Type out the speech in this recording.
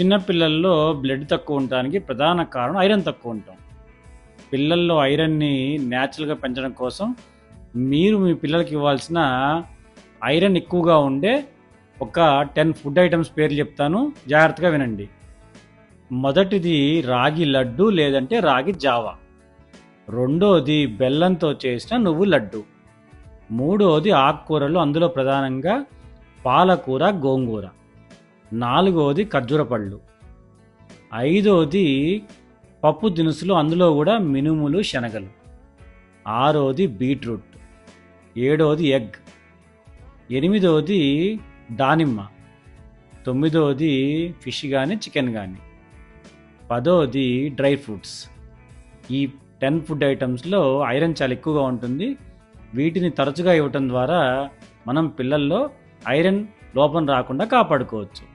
చిన్నపిల్లల్లో బ్లడ్ తక్కువ ఉండడానికి ప్రధాన కారణం ఐరన్ తక్కువ ఉంటాం పిల్లల్లో ఐరన్ని న్యాచురల్గా పెంచడం కోసం మీరు మీ పిల్లలకి ఇవ్వాల్సిన ఐరన్ ఎక్కువగా ఉండే ఒక టెన్ ఫుడ్ ఐటమ్స్ పేర్లు చెప్తాను. జాగ్రత్తగా వినండి. మొదటిది రాగి లడ్డు లేదంటే రాగి జావా. రెండోది బెల్లంతో చేసిన నువ్వు లడ్డు. మూడోది ఆకుకూరలు అందులో ప్రధానంగా పాలకూర గోంగూర. నాలుగవది ఖర్జూర పళ్ళు. ఐదవది పప్పు దినుసులు అందులో కూడా మినుములు శనగలు. ఆరోది బీట్రూట్. ఏడోది ఎగ్. ఎనిమిదవది దానిమ్మ. తొమ్మిదవది ఫిష్ కానీ చికెన్ కానీ పదోది డ్రై ఫ్రూట్స్. ఈ టెన్ ఫుడ్ ఐటమ్స్లో ఐరన్ చాలా ఎక్కువగా ఉంటుంది. వీటిని తరచుగా ఇవ్వటం ద్వారా మనం పిల్లల్లో ఐరన్ లోపం రాకుండా కాపాడుకోవచ్చు.